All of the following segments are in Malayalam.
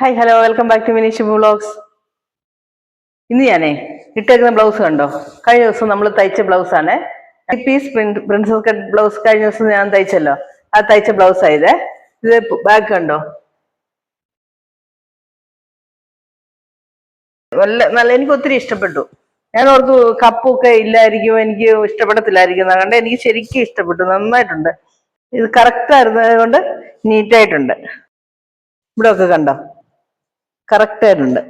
Hi hello welcome back to Minish blogs ഇന്ന് ഞാനേ ഇട്ടേക്കുന്ന ബ്ലൗസ് കണ്ടോ? കഴിഞ്ഞ ദിവസം നമ്മൾ തയ്ച്ച ബ്ലൗസ് ആണ്. പീസ് പ്രിൻസസ് കട്ട് ബ്ലൗസ് കഴിഞ്ഞ ദിവസം ഞാൻ തയ്ച്ചല്ലോ. ആ തയ്ച്ച ബ്ലൗസ് ആയതേ ഇത്. ബാക്ക് കണ്ടോ? നല്ല നല്ല എനിക്ക് ഒത്തിരി ഇഷ്ടപ്പെട്ടു. ഞാൻ ഓർത്തു കപ്പൊക്കെ ഇല്ലായിരിക്കും എനിക്ക് ഇഷ്ടപ്പെടത്തില്ലായിരിക്കും കണ്ട്. എനിക്ക് ശരിക്കും ഇഷ്ടപ്പെട്ടു. നന്നായിട്ടുണ്ട്. ഇത് കറക്റ്റ് ആയിരുന്നത് കൊണ്ട് നീറ്റായിട്ടുണ്ട് ഇവിടെ ഒക്കെ കണ്ടോ? കറക്റ്റ് ആയിട്ടുണ്ട്.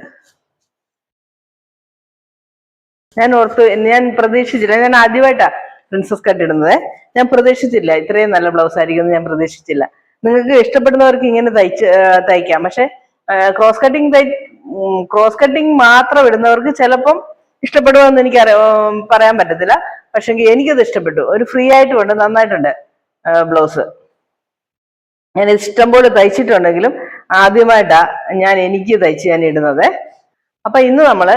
ഞാൻ ഓർത്തു ഞാൻ പ്രതീക്ഷിച്ചില്ല. ഞാൻ ആദ്യമായിട്ടാ പ്രിൻസസ് കട്ട് ഇടുന്നത്. ഞാൻ പ്രതീക്ഷിച്ചില്ല. ഇത്രയും നല്ല ബ്ലൗസ് ആയിരിക്കും ഞാൻ പ്രതീക്ഷിച്ചില്ല. നിങ്ങൾക്ക് ഇഷ്ടപ്പെടുന്നവർക്ക് ഇങ്ങനെ തയ്ച്ച് തയ്ക്കാം. പക്ഷെ ക്രോസ് കട്ടിങ് തൈ ക്രോസ് കട്ടിങ് മാത്രം ഇടുന്നവർക്ക് ചിലപ്പം ഇഷ്ടപ്പെടുമെന്ന് എനിക്ക് പറയാൻ പറ്റത്തില്ല. പക്ഷെ എനിക്കത് ഇഷ്ടപ്പെട്ടു. ഒരു ഫ്രീ ആയിട്ടുമുണ്ട് നന്നായിട്ടുണ്ട് ബ്ലൗസ് ഞാൻ ഇഷ്ടംപോലെ തയ്ച്ചിട്ടുണ്ടെങ്കിലും ആദ്യമായിട്ടാ ഞാൻ എനിക്ക് തയ്ച്ച് ഞാൻ ഇടുന്നത്. അപ്പൊ ഇന്ന് നമ്മൾ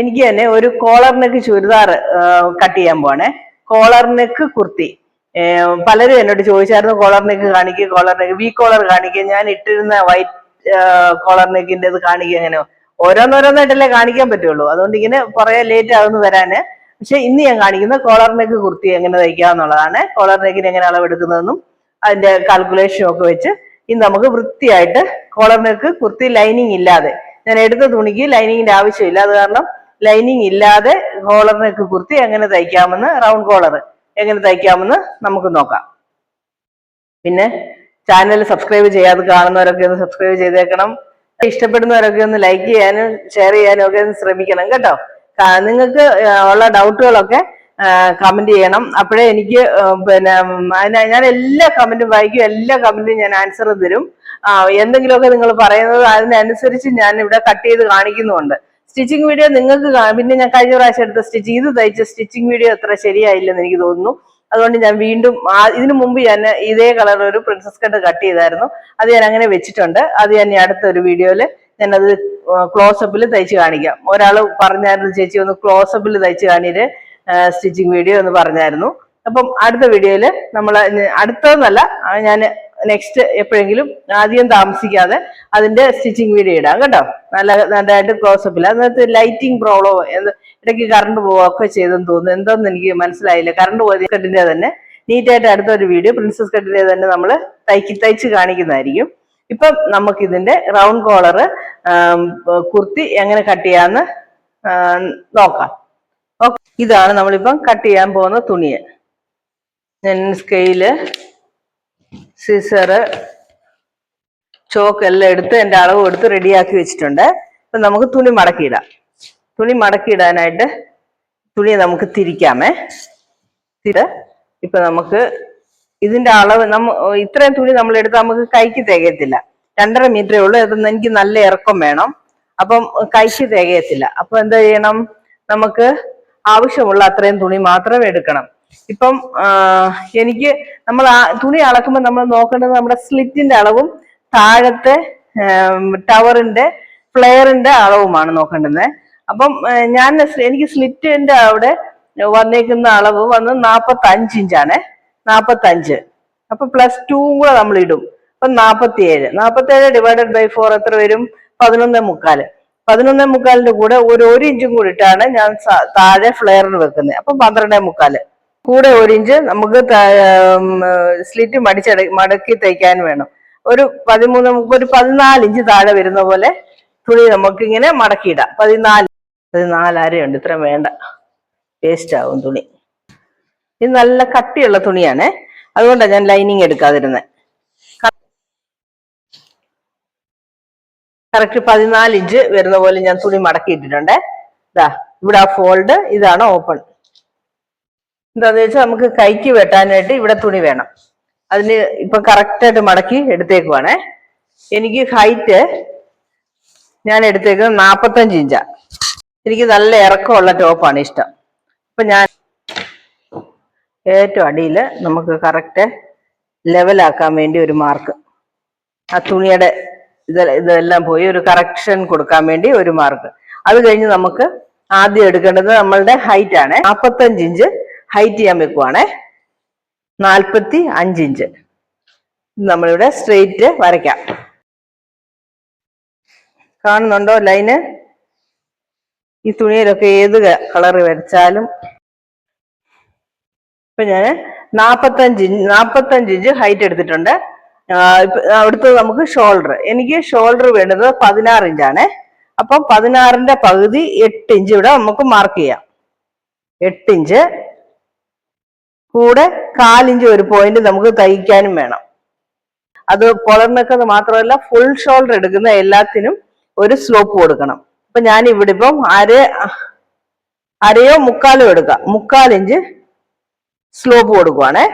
എനിക്ക് തന്നെ ഒരു കോളർ നെക്ക് ചുരിദാർ കട്ട് ചെയ്യാൻ പോവാണേ. Collar neck kurti. പലരും എന്നോട് ചോദിച്ചായിരുന്നു കോളർ നെക്ക് കാണിക്കുക കോളർ നെക്ക് വി കോളർ കാണിക്കുക ഞാൻ ഇട്ടിരുന്ന വൈറ്റ് കോളർ നെക്കിന്റെ ഇത് കാണിക്കുക അങ്ങനെ ഓരോന്നോരോന്നായിട്ടല്ലേ കാണിക്കാൻ പറ്റുള്ളൂ. അതുകൊണ്ട് ഇങ്ങനെ കുറെ ലേറ്റ് ആകുന്നു വരാന്. പക്ഷെ ഇന്ന് ഞാൻ കാണിക്കുന്ന കോളർ നെക്ക് കുർത്തി എങ്ങനെ തയ്ക്കാന്നുള്ളതാണ്. കോളർ നെക്കിന് എങ്ങനെ അളവെടുക്കുന്നതെന്നും അതിന്റെ കാൽക്കുലേഷനും ഒക്കെ വെച്ച് ഇന്ന് നമുക്ക് വൃത്തിയായിട്ട് കോളർ നെക്ക് കുർത്തി ലൈനിങ് ഇല്ലാതെ. ഞാൻ എടുത്ത തുണിക്ക് ലൈനിങ്ങിന്റെ ആവശ്യമില്ല. അത് കാരണം ലൈനിങ് ഇല്ലാതെ കോളർ നെക്ക് കുർത്തി എങ്ങനെ തയ്ക്കാമെന്ന് റൗണ്ട് കോളർ എങ്ങനെ തയ്ക്കാമെന്ന് നമുക്ക് നോക്കാം. പിന്നെ ചാനൽ സബ്സ്ക്രൈബ് ചെയ്യാതെ കാണുന്നവരൊക്കെ ഒന്ന് സബ്സ്ക്രൈബ് ചെയ്തേക്കണം. ഇഷ്ടപ്പെടുന്നവരൊക്കെ ഒന്ന് ലൈക്ക് ചെയ്യാനും ഷെയർ ചെയ്യാനും ഒക്കെ ശ്രമിക്കണം കേട്ടോ. നിങ്ങൾക്ക് ഉള്ള ഡൗട്ടുകളൊക്കെ കമന്റ് ചെയ്യണം. അപ്പോഴേ എനിക്ക് പിന്നെ ഞാൻ എല്ലാ കമന്റും വായിക്കും. എല്ലാ കമന്റും ഞാൻ ആൻസർ തരും. എന്തെങ്കിലുമൊക്കെ നിങ്ങൾ പറയുന്നത് അതിനനുസരിച്ച് ഞാൻ ഇവിടെ കട്ട് ചെയ്ത് കാണിക്കുന്നുണ്ട്. സ്റ്റിച്ചിങ് വീഡിയോ നിങ്ങൾക്ക് പിന്നെ ഞാൻ കഴിഞ്ഞ പ്രാവശ്യം എടുത്ത സ്റ്റിച്ച് ഇത് തയ്ച്ച സ്റ്റിച്ചിങ് വീഡിയോ അത്ര ശരിയായില്ലെന്ന് എനിക്ക് തോന്നുന്നു. അതുകൊണ്ട് ഞാൻ വീണ്ടും ഇതിനു മുമ്പ് ഞാൻ ഇതേ കളർ ഒരു പ്രിൻസസ് കട്ട് കട്ട് ചെയ്തായിരുന്നു. അത് ഞാൻ അങ്ങനെ വെച്ചിട്ടുണ്ട്. അത് ഞാൻ അടുത്ത ഒരു വീഡിയോയിൽ ഞാനത് ക്ലോസപ്പിൽ തയ്ച്ച് കാണിക്കാം. ഒരാൾ പറഞ്ഞായിരുന്നു ചേച്ചി ഒന്ന് ക്ലോസപ്പിൽ തയ്ച്ച് കാണിയിട്ട് സ്റ്റിച്ചിങ് വീഡിയോ എന്ന് പറഞ്ഞായിരുന്നു. അപ്പം അടുത്ത വീഡിയോയിൽ നമ്മൾ അടുത്തതെന്നല്ല ഞാൻ നെക്സ്റ്റ് എപ്പോഴെങ്കിലും ആദ്യം താമസിക്കാതെ അതിന്റെ സ്റ്റിച്ചിങ് വീഡിയോ ഇടാം കേട്ടോ. നല്ല നല്ലതായിട്ട് ക്ലോസപ്പിൽ അതിനകത്ത് ലൈറ്റിംഗ് പ്രോബ്ലമോ ഇടയ്ക്ക് കറണ്ട് പോവുകയൊക്കെ ചെയ്തെന്ന് തോന്നുന്നു. എന്തോന്ന് എനിക്ക് മനസ്സിലായില്ല. കറണ്ട് പോയത് കട്ടിന്റെ തന്നെ. നീറ്റായിട്ട് അടുത്തൊരു വീഡിയോ പ്രിൻസസ് കട്ടിന്റെ തന്നെ നമ്മൾ തയ്ക്കി തയ്ച്ച് കാണിക്കുന്നതായിരിക്കും. ഇപ്പം നമുക്ക് ഇതിന്റെ റൗണ്ട് കോളർ കുർത്തി എങ്ങനെ കട്ട് ചെയ്യാന്ന് നോക്കാം. ഓക്കെ. ഇതാണ് നമ്മളിപ്പം കട്ട് ചെയ്യാൻ പോകുന്ന തുണിയെ. ഞാൻ സ്കെയിൽ സിസറ് ചോക്ക് എല്ലാം എടുത്ത് എന്റെ അളവ് എടുത്ത് റെഡിയാക്കി വെച്ചിട്ടുണ്ട്. അപ്പം നമുക്ക് തുണി മടക്കിയിടാം. തുണി മടക്കിയിടാനായിട്ട് തുണി നമുക്ക് തിരിക്കാമേ. തിര ഇപ്പൊ നമുക്ക് ഇതിന്റെ അളവ് നമ്മ ഇത്രയും തുണി നമ്മൾ എടുത്താൽ നമുക്ക് കൈക്ക് തികയത്തില്ല. രണ്ടര മീറ്ററേ ഉള്ളൂ. അത് എനിക്ക് നല്ല ഇറക്കം വേണം. അപ്പം കൈക്ക് തികയത്തില്ല. അപ്പൊ എന്താ ചെയ്യണം? നമുക്ക് ആവശ്യമുള്ള അത്രയും തുണി മാത്രം എടുക്കണം. ഇപ്പം എനിക്ക് നമ്മൾ ആ തുണി അളക്കുമ്പോൾ നമ്മൾ നോക്കേണ്ടത് നമ്മുടെ സ്ലിറ്റിന്റെ അളവും താഴത്തെ ടവറിന്റെ ഫ്ലെയറിന്റെ അളവുമാണ് നോക്കേണ്ടത്. അപ്പം ഞാൻ എനിക്ക് സ്ലിറ്റിന്റെ അവിടെ വന്നേക്കുന്ന അളവ് വന്ന് നാപ്പത്തി അഞ്ച് ഇഞ്ചാണ്. നാപ്പത്തി അഞ്ച് അപ്പൊ പ്ലസ് ടൂവും കൂടെ നമ്മൾ ഇടും. അപ്പൊ നാൽപ്പത്തി ഏഴ് നാൽപ്പത്തി ഏഴ് ഡിവൈഡഡ് ബൈ ഫോർ എത്ര വരും? പതിനൊന്ന് മുക്കാൽ. പതിനൊന്നേ മുക്കാലിന്റെ കൂടെ ഒരു ഒരു ഇഞ്ചും കൂടി ഇട്ടാണ് ഞാൻ താഴെ ഫ്ലെയറിന് വെക്കുന്നത്. അപ്പൊ പന്ത്രണ്ടേ മുക്കാൽ. കൂടെ ഒരു ഇഞ്ച് നമുക്ക് സ്ലിറ്റ് മടിച്ചട മടക്കി തയ്ക്കാൻ വേണം. ഒരു പതിമൂന്ന് ഒരു പതിനാല് ഇഞ്ച് താഴെ വരുന്ന പോലെ തുണി നമുക്ക് ഇങ്ങനെ മടക്കിയിടാം. പതിനാല് പതിനാല് അരയുണ്ട്. ഇത്രയും വേണ്ട. വേസ്റ്റ് ആവും തുണി. ഇത് നല്ല കട്ടിയുള്ള തുണിയാണ്. അതുകൊണ്ടാണ് ഞാൻ ലൈനിങ് എടുക്കാതിരുന്നത് കറക്റ്റ് പതിനാല് ഇഞ്ച് വരുന്ന പോലെ ഞാൻ തുണി മടക്കിയിട്ടിട്ടുണ്ട്. ഇതാ ഇവിടെ ആ ഫോൾഡ് ഇതാണ് ഓപ്പൺ എന്താന്ന് വെച്ചാൽ നമുക്ക് കൈക്ക് വെട്ടാനായിട്ട് ഇവിടെ തുണി വേണം. അതിന് ഇപ്പൊ കറക്റ്റായിട്ട് മടക്കി എടുത്തേക്കുവാണേ. എനിക്ക് ഹൈറ്റ് ഞാൻ എടുത്തേക്കുന്നത് നാപ്പത്തഞ്ച് ഇഞ്ചാ എനിക്ക് നല്ല ഇറക്കമുള്ള ടോപ്പാണ് ഇഷ്ടം. അപ്പൊ ഞാൻ ഏറ്റവും അടിയിൽ നമുക്ക് കറക്റ്റ് ലെവലാക്കാൻ വേണ്ടി ഒരു മാർക്ക് ആ തുണിയുടെ ഇത് ഇതെല്ലാം പോയി ഒരു കറക്ഷൻ കൊടുക്കാൻ വേണ്ടി ഒരു മാർക്ക് അത് കഴിഞ്ഞ് നമുക്ക് ആദ്യം എടുക്കേണ്ടത് നമ്മളുടെ ഹൈറ്റ് ആണ്. നാൽപ്പത്തഞ്ച് ഇഞ്ച് ഹൈറ്റ് ചെയ്യാൻ വെക്കുവാണേ. നാൽപ്പത്തി അഞ്ച് ഇഞ്ച് നമ്മളിവിടെ സ്ട്രെയിറ്റ് വരയ്ക്കാം. കാണുന്നുണ്ടോ ലൈന് ഈ തുണിയിലൊക്കെ ഏത് കളർ വരച്ചാലും. ഇപ്പൊ ഞാൻ നാപ്പത്തഞ്ച് നാപ്പത്തഞ്ച് ഇഞ്ച് ഹൈറ്റ് എടുത്തിട്ടുണ്ട്. അടുത്തത് നമുക്ക് ഷോൾഡർ എനിക്ക് ഷോൾഡർ വേണ്ടത് പതിനാറ് ഇഞ്ചാണ് അപ്പം പതിനാറിന്റെ പകുതി എട്ട് ഇഞ്ച് ഇവിടെ നമുക്ക് മാർക്ക് ചെയ്യാം. എട്ട് ഇഞ്ച് കൂടെ കാലിഞ്ച് ഒരു പോയിന്റ് നമുക്ക് തയ്ക്കാനും വേണം. അത് പുലർന്നൊക്കെ മാത്രമല്ല ഫുൾ ഷോൾഡർ എടുക്കുന്ന എല്ലാത്തിനും ഒരു സ്ലോപ്പ് കൊടുക്കണം. അപ്പൊ ഞാൻ ഇവിടെ ഇപ്പം അര അരയോ മുക്കാലോ എടുക്കാം. മുക്കാലിഞ്ച് സ്ലോപ്പ് കൊടുക്കുവാണേ.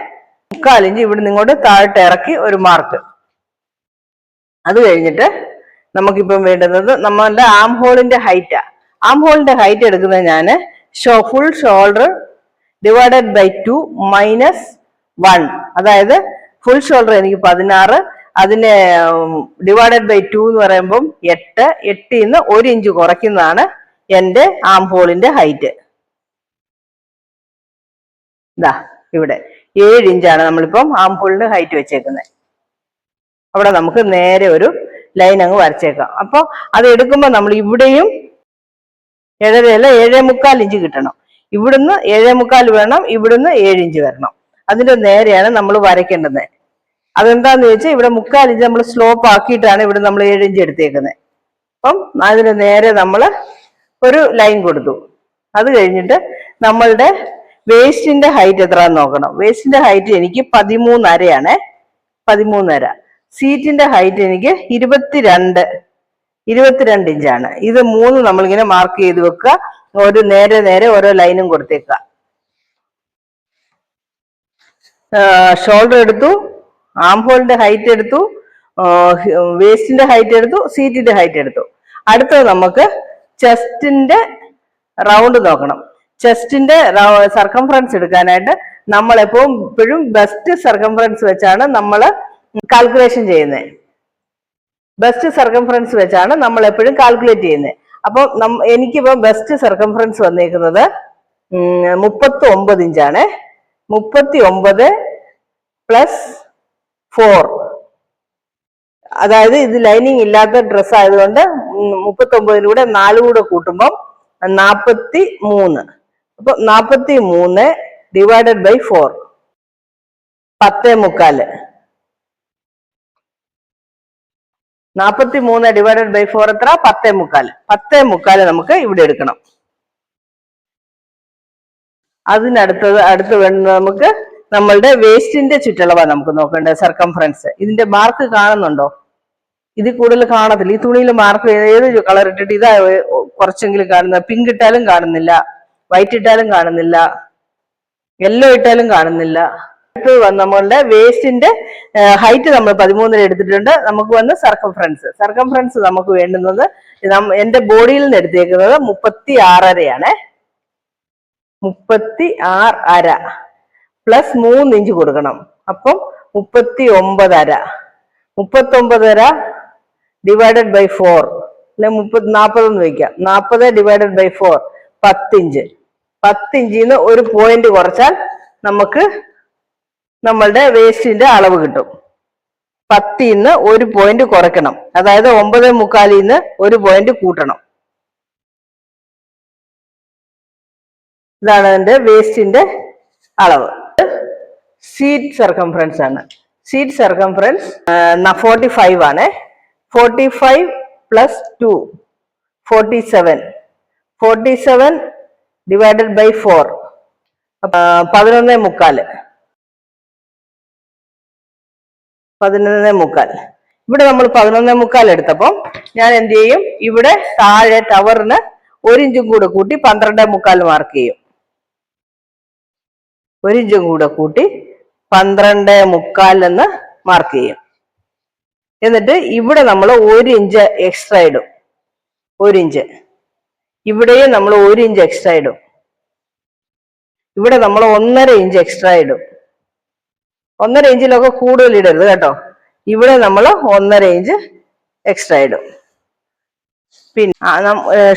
മുക്കാലിഞ്ച് ഇവിടെ നിങ്ങോട്ട് താഴോട്ട് ഇറക്കി ഒരു മാർക്ക് അത് കഴിഞ്ഞിട്ട് നമുക്കിപ്പം വേണ്ടുന്നത് നമ്മളുടെ ആം ഹോളിന്റെ ഹൈറ്റാ ആം. ഹോളിന്റെ ഹൈറ്റ് എടുക്കുന്നത് ഞാൻ show full shoulder divided by two minus one അതായത് ഫുൾ ഷോൾഡർ എനിക്ക് പതിനാറ് അതിനെ ഡിവൈഡഡ് ബൈ ടു എന്ന് പറയുമ്പം എട്ട് എട്ടിൽ നിന്ന് ഒരു ഇഞ്ച് കുറയ്ക്കുന്നതാണ് എന്റെ ആം ഹോളിന്റെ ഹൈറ്റ് ഇതാ ഇവിടെ. ഏഴ് ഇഞ്ചാണ് നമ്മളിപ്പം ആംപൂളിന് ഹൈറ്റ് വെച്ചേക്കുന്നത്. അവിടെ നമുക്ക് നേരെ ഒരു ലൈൻ അങ്ങ് വരച്ചേക്കാം. അപ്പൊ അത് എടുക്കുമ്പോൾ നമ്മൾ ഇവിടെയും ഏഴരയല്ല ഏഴേ മുക്കാൽ ഇഞ്ച് കിട്ടണം. ഇവിടുന്ന് ഏഴേ മുക്കാൽ വേണം ഇവിടുന്ന് ഏഴ് ഇഞ്ച് വരണം. അതിന്റെ നേരെയാണ് നമ്മൾ വരയ്ക്കേണ്ടത്. അതെന്താന്ന് ചോദിച്ചാൽ ഇവിടെ മുക്കാൽ ഇഞ്ച് നമ്മൾ സ്ലോപ്പ് ആക്കിയിട്ടാണ് ഇവിടെ നമ്മൾ ഏഴ് ഇഞ്ച് എടുത്തേക്കുന്നത്. അപ്പം അതിന് നേരെ നമ്മൾ ഒരു ലൈൻ കൊടുത്തു. അത് കഴിഞ്ഞിട്ട് നമ്മളുടെ വേസ്റ്റിന്റെ ഹൈറ്റ് എത്രയാന്ന് നോക്കണം. വേസ്റ്റിന്റെ ഹൈറ്റ് എനിക്ക് പതിമൂന്നരയാണ്. പതിമൂന്നര. സീറ്റിന്റെ ഹൈറ്റ് എനിക്ക് ഇരുപത്തിരണ്ട്. ഇരുപത്തിരണ്ട് ഇഞ്ചാണ്. ഇത് മൂന്ന് നമ്മളിങ്ങനെ മാർക്ക് ചെയ്ത് വെക്കുക. ഒരു നേരെ നേരെ ഓരോ ലൈനും കൊടുത്തേക്കുക. ഷോൾഡർ എടുത്തു. ആം ഹോളിന്റെ ഹൈറ്റ് എടുത്തു. വേസ്റ്റിന്റെ ഹൈറ്റ് എടുത്തു. സീറ്റിന്റെ ഹൈറ്റ് എടുത്തു. അടുത്തത് നമുക്ക് ചെസ്റ്റിന്റെ റൗണ്ട് നോക്കണം. ചെസ്റ്റിന്റെ സർക്കംഫറൻസ് എടുക്കാനായിട്ട് നമ്മൾ എപ്പോഴും ഇപ്പോഴും ബെസ്റ്റ് സർക്കംഫറൻസ് വെച്ചാണ് നമ്മൾ കാൽക്കുലേഷൻ ചെയ്യുന്നത് ബെസ്റ്റ് സർക്കംഫറൻസ് വെച്ചാണ് നമ്മൾ എപ്പോഴും കാൽക്കുലേറ്റ് ചെയ്യുന്നത് അപ്പൊ എനിക്കിപ്പോ ബെസ്റ്റ് സർക്കംഫറൻസ് വന്നിരിക്കുന്നത് മുപ്പത്തി ഒമ്പത് ഇഞ്ചാണ്. മുപ്പത്തി ഒമ്പത് പ്ലസ് ഫോർ അതായത് ഇത് ലൈനിങ് ഇല്ലാത്ത ഡ്രസ് ആയതുകൊണ്ട് മുപ്പത്തി ഒമ്പതിലൂടെ നാല് കൂടെ കൂട്ടുമ്പം നാപ്പത്തി മൂന്ന് അപ്പൊ നാപ്പത്തി മൂന്ന് ഡിവൈഡഡ് ബൈ ഫോർ പത്തേ മുക്കാൽ. നാപ്പത്തി മൂന്ന് ഡിവൈഡഡ് ബൈ ഫോർ എത്ര? പത്തേ മുക്കാൽ. പത്തേ മുക്കാൽ നമുക്ക് ഇവിടെ എടുക്കണം. അതിനടുത്തത് അടുത്ത് വേണ്ടത് നമുക്ക് നമ്മളുടെ വേസ്റ്റിന്റെ ചുറ്റളവാണ് നമുക്ക് നോക്കേണ്ടത് സർക്കംഫറൻസ് ഇതിന്റെ മാർക്ക് കാണുന്നുണ്ടോ? ഇത് കൂടുതൽ കാണത്തില്ല. ഈ തുണിയിൽ മാർക്ക് ഏത് കളർ ഇട്ടിട്ട് ഇതാ കുറച്ചെങ്കിലും കാണുന്നത്. പിങ്ക് ഇട്ടാലും കാണുന്നില്ല. വൈറ്റ് ഇട്ടാലും കാണുന്നില്ല യെല്ലോ ഇട്ടാലും കാണുന്നില്ല. നമ്മളുടെ വേസ്റ്റിന്റെ ഹൈറ്റ് നമ്മൾ പതിമൂന്നിൽ എടുത്തിട്ടുണ്ട്. നമുക്ക് വന്ന് സർക്കംഫറൻസ് സർക്കംഫറൻസ് നമുക്ക് വേണ്ടുന്നത് എന്റെ ബോഡിയിൽ നിന്ന് എടുത്തേക്കുന്നത് മുപ്പത്തി ആറരയാണ് മുപ്പത്തി ആറ് അര പ്ലസ് മൂന്ന് ഇഞ്ച് കൊടുക്കണം. അപ്പം മുപ്പത്തി ഒമ്പതര മുപ്പത്തി അര ഡിവൈഡഡ് ബൈ ഫോർ അല്ലെ മുപ്പത് നാൽപ്പതെന്ന് വയ്ക്കാം. നാൽപ്പത് ഡിവൈഡഡ് ബൈ ഫോർ പത്തിഞ്ച്. നിന്ന് ഒരു പോയിന്റ് കുറച്ചാൽ നമുക്ക് നമ്മളുടെ വേസ്റ്റിന്റെ അളവ് കിട്ടും. പത്തിൽ നിന്ന് ഒരു പോയിന്റ് കുറയ്ക്കണം. അതായത് ഒമ്പത് മുക്കാലിൽ നിന്ന് ഒരു പോയിന്റ് കൂട്ടണം. ഇതാണ് എന്റെ വേസ്റ്റിന്റെ അളവ്. സീറ്റ് സർക്കംഫറൻസ് ആണ്. സീറ്റ് സർക്കംഫറൻസ് ഫോർട്ടി ഫൈവ് ആണ്. Forty five plus two forty seven forty seven divided by four പതിനൊന്നേ മുക്കാൽ. പതിനൊന്നേ മുക്കാൽ. ഇവിടെ നമ്മൾ പതിനൊന്നേ മുക്കാൽ എടുത്തപ്പം ഞാൻ എന്ത് ചെയ്യും? ഇവിടെ താഴെ ടവറിന് ഒരു ഇഞ്ചും കൂടെ കൂട്ടി പന്ത്രണ്ടേ മുക്കാൽ മാർക്ക് ചെയ്യും. ഒരു ഇഞ്ചും കൂടെ കൂട്ടി പന്ത്രണ്ട് മുക്കാൽ എന്ന് മാർക്ക് ചെയ്യും. എന്നിട്ട് ഇവിടെ നമ്മൾ ഒരു ഇഞ്ച് എക്സ്ട്രാ ഇടും. ഒരു ഇഞ്ച്. ഇവിടെയും നമ്മൾ ഒരു ഇഞ്ച് എക്സ്ട്രാ ഇടും. ഇവിടെ നമ്മൾ ഒന്നര ഇഞ്ച് എക്സ്ട്രാ ഇടും. ഒന്നര ഇഞ്ചിലൊക്കെ കൂടുതൽ ഇടരുത് കേട്ടോ. ഇവിടെ നമ്മൾ ഒന്നര ഇഞ്ച് എക്സ്ട്രാ ഇടും. പിന്നെ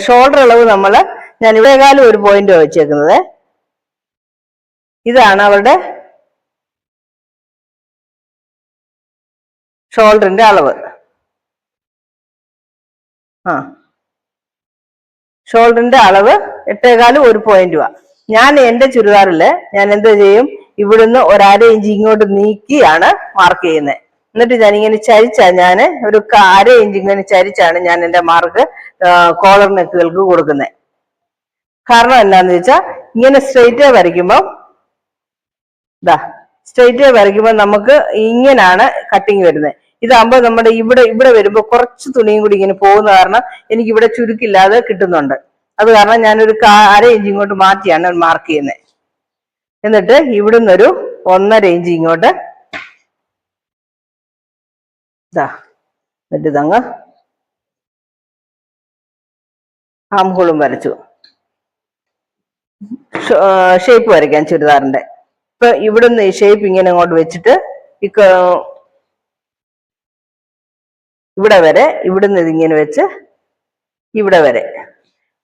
ഷോൾഡർ അളവ് നമ്മൾ ഞാൻ ഇവിടെ കാലം ഒരു പോയിന്റ് വെച്ചേക്കുന്നത്. ഇതാണ് അവരുടെ ഷോൾഡറിന്റെ അളവ്. ആ. ഷോൾഡറിന്റെ അളവ് എട്ടേകാലും ഒരു പോയിന്റുവാ ഞാൻ എന്റെ ചുരിദാറിൽ ഞാൻ എന്ത് ചെയ്യും? ഇവിടുന്ന് ഒരര ഇഞ്ച് ഇങ്ങോട്ട് നീക്കിയാണ് മാർക്ക് ചെയ്യുന്നത് എന്നിട്ട് ഞാൻ ഇങ്ങനെ ചരിച്ചാ ഞാൻ ഒരു അര ഇഞ്ച് ഇങ്ങനെ ചരിച്ചാണ് ഞാൻ എന്റെ മാർക്ക് കോളർ നെക്കുകൾക്ക് കൊടുക്കുന്നത് കാരണം എന്താന്ന് വെച്ചാൽ ഇങ്ങനെ സ്ട്രെയിറ്റ് വരയ്ക്കുമ്പോൾ ഇതാ സ്ട്രെയിറ്റ് വരയ്ക്കുമ്പോൾ നമുക്ക് ഇങ്ങനാണ് കട്ടിങ് വരുന്നത് ഇതാകുമ്പോൾ നമ്മുടെ ഇവിടെ ഇവിടെ വരുമ്പോൾ കുറച്ച് തുണിയും കൂടി ഇങ്ങനെ പോകുന്ന കാരണം എനിക്ക് ഇവിടെ ചുരുക്കില്ലാതെ കിട്ടുന്നുണ്ട്. അത് കാരണം ഞാനൊരു അര ഇഞ്ച് ഇങ്ങോട്ട് മാറ്റിയാണ് മാർക്ക് ചെയ്യുന്നത് എന്നിട്ട് ഇവിടുന്ന് ഒരു ഒന്നര ഇഞ്ച് ഇങ്ങോട്ട് ഇതാ. എന്നിട്ട് ഇതങ്ങ് ആംഹോളും വരച്ചു. ഷേപ്പ് വരയ്ക്കാൻ ചുരിദാറിന്റെ ഇപ്പൊ ഇവിടുന്ന് ഈ ഷേപ്പ് ഇങ്ങനെ അങ്ങോട്ട് വെച്ചിട്ട് ഈ ഇവിടെ വരെ ഇവിടുന്ന് ഇതിങ്ങനെ വെച്ച് ഇവിടെ വരെ.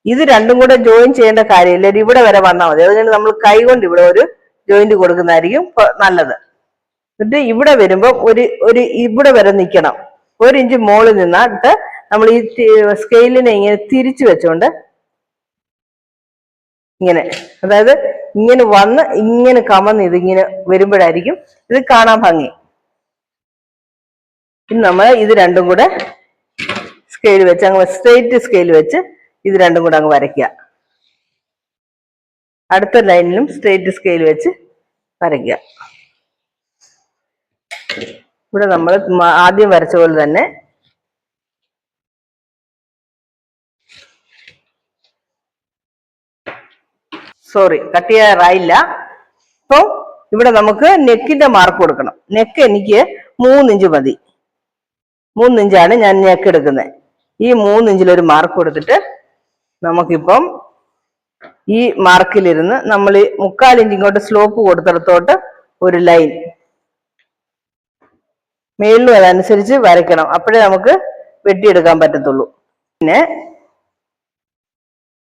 ഇത് രണ്ടും കൂടെ ജോയിൻ ചെയ്യേണ്ട കാര്യമില്ല. ഇവിടെ വരെ വന്നാൽ മതി. അതുകൊണ്ട് നമ്മൾ കൈ കൊണ്ട് ഇവിടെ ഒരു ജോയിന്റ് കൊടുക്കുന്നതായിരിക്കും നല്ലത്. എന്നിട്ട് ഇവിടെ വരുമ്പോൾ ഒരു ഒരു ഇവിടെ വരെ നിൽക്കണം ഒരു ഇഞ്ച് മുകളിൽ നിന്നിട്ട് നമ്മൾ ഈ സ്കെയിലിനെ ഇങ്ങനെ തിരിച്ചു വെച്ചുകൊണ്ട് ഇങ്ങനെ അതായത് ഇങ്ങനെ വന്ന് ഇങ്ങനെ കമന്ന് ഇതിങ്ങനെ വരുമ്പോഴായിരിക്കും ഇത് കാണാൻ ഭംഗി. ഇനി നമ്മൾ ഇത് രണ്ടും കൂടെ സ്കെയിൽ വെച്ച് അങ്ങ് സ്ട്രെയിറ്റ് സ്കെയിൽ വെച്ച് ഇത് രണ്ടും കൂടെ അങ്ങ് വരയ്ക്കുക. അടുത്ത ലൈനിലും സ്ട്രെയിറ്റ് സ്കെയിൽ വെച്ച് വരയ്ക്കുക. ഇവിടെ നമ്മൾ ആദ്യം വരച്ച പോലെ തന്നെ സോറി കട്ട് ചെയ്യാറായില്ല. അപ്പൊ ഇവിടെ നമുക്ക് നെക്കിന്റെ മാർക്ക് കൊടുക്കണം. നെക്ക് എനിക്ക് മൂന്നിഞ്ച് മതി. മൂന്നിഞ്ചാണ് ഞാൻ നെക്ക് എടുക്കുന്നത്. ഈ മൂന്നിഞ്ചിൽ ഒരു മാർക്ക് കൊടുത്തിട്ട് നമുക്കിപ്പം ഈ മാർക്കിലിരുന്ന് നമ്മൾ മുക്കാൽ ഇഞ്ച് സ്ലോപ്പ് കൊടുത്തിടത്തോട്ട് ഒരു ലൈൻ മേളിലും അതനുസരിച്ച് വരയ്ക്കണം. അപ്പോഴേ നമുക്ക് വെട്ടിയെടുക്കാൻ പറ്റത്തുള്ളൂ. പിന്നെ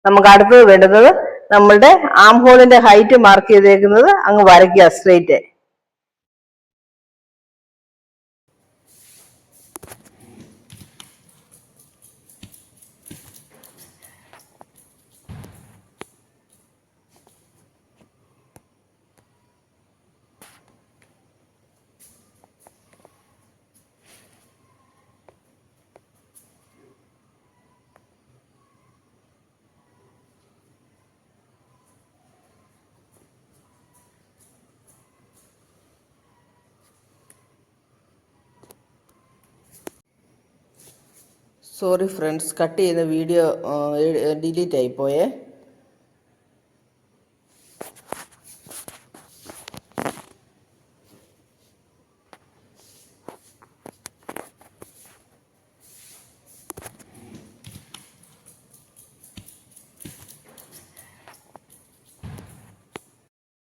നമുക്ക് അടുത്തത് വേണ്ടുന്നത് നമ്മളുടെ ആം ഹോളിന്റെ ഹൈറ്റ് മാർക്ക് ചെയ്തേക്കുന്നത് അങ്ങ് വരയ്ക്കുക സ്ട്രെയിറ്റ് സോറി ഫ്രണ്ട്സ് കട്ട് ചെയ്ത വീഡിയോ ഡിലീറ്റ് ആയിപ്പോയേ പോയേ.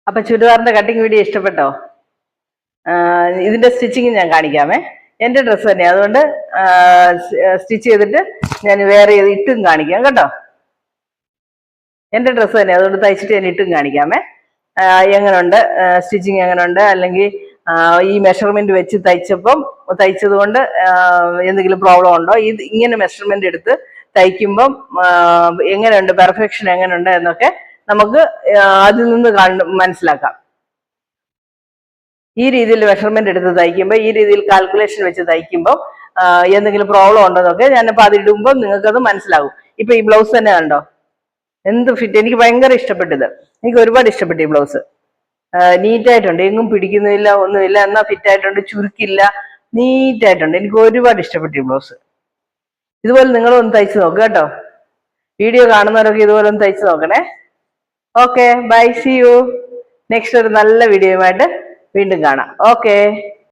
അപ്പൊ ചുരിദാറിന്റെ കട്ടിങ് വീഡിയോ ഇഷ്ടപ്പെട്ടോ? ഇതിന്റെ സ്റ്റിച്ചിങ് ഞാൻ കാണിക്കാമേ. എന്റെ ഡ്രസ്സ് തന്നെ അതുകൊണ്ട് സ്റ്റിച്ച് ചെയ്തിട്ട് ഞാൻ വേറെ ഇട്ടും കാണിക്കാം കേട്ടോ. എന്റെ ഡ്രസ്സ് തന്നെ അതുകൊണ്ട് തയ്ച്ചിട്ട് ഞാൻ ഇട്ടും കാണിക്കാമേ. എങ്ങനുണ്ട്? സ്റ്റിച്ചിങ് എങ്ങനുണ്ട്? അല്ലെങ്കിൽ ഈ മെഷർമെന്റ് വെച്ച് തയ്ച്ചപ്പം തയ്ച്ചത് കൊണ്ട് എന്തെങ്കിലും പ്രോബ്ലം ഉണ്ടോ? ഇത് ഇങ്ങനെ മെഷർമെന്റ് എടുത്ത് തയ്ക്കുമ്പം എങ്ങനെയുണ്ട് പെർഫെക്ഷൻ എങ്ങനെയുണ്ട് എന്നൊക്കെ നമുക്ക് അതിൽ നിന്ന് കണ്ട് മനസ്സിലാക്കാം. ഈ രീതിയിൽ മെഷർമെന്റ് എടുത്ത് തയ്ക്കുമ്പോൾ ഈ രീതിയിൽ കാൽക്കുലേഷൻ വെച്ച് തയ്ക്കുമ്പോൾ എന്തെങ്കിലും പ്രോബ്ലം ഉണ്ടോന്നൊക്കെ ഞാനിപ്പോൾ അതിടുമ്പോൾ നിങ്ങൾക്ക് നിങ്ങൾക്കത് മനസ്സിലാകും. ഇപ്പൊ ഈ ബ്ലൗസ് തന്നെ കണ്ടോ? എന്ത് ഫിറ്റ് എനിക്ക് ഭയങ്കര ഇഷ്ടപ്പെട്ടത്. എനിക്ക് ഒരുപാട് ഇഷ്ടപ്പെട്ടു ഈ ബ്ലൗസ് നീറ്റായിട്ടുണ്ട്. എങ്ങും പിടിക്കുന്നില്ല ഒന്നുമില്ല. എന്നാ ഫിറ്റ് ആയിട്ടുണ്ട്? ചുരുക്കില്ല. നീറ്റായിട്ടുണ്ട്. എനിക്ക് ഒരുപാട് ഇഷ്ടപ്പെട്ടു ഈ ബ്ലൗസ് ഇതുപോലെ നിങ്ങളും ഒന്ന് തയ്ച്ചു നോക്കുക കേട്ടോ. വീഡിയോ കാണുന്നവരൊക്കെ ഇതുപോലെ ഒന്ന് തയ്ച്ചു നോക്കണേ. Okay bye see you next ഒരു നല്ല വീഡിയോയുമായിട്ട് വീണ്ടും കാണാം. ഓക്കെ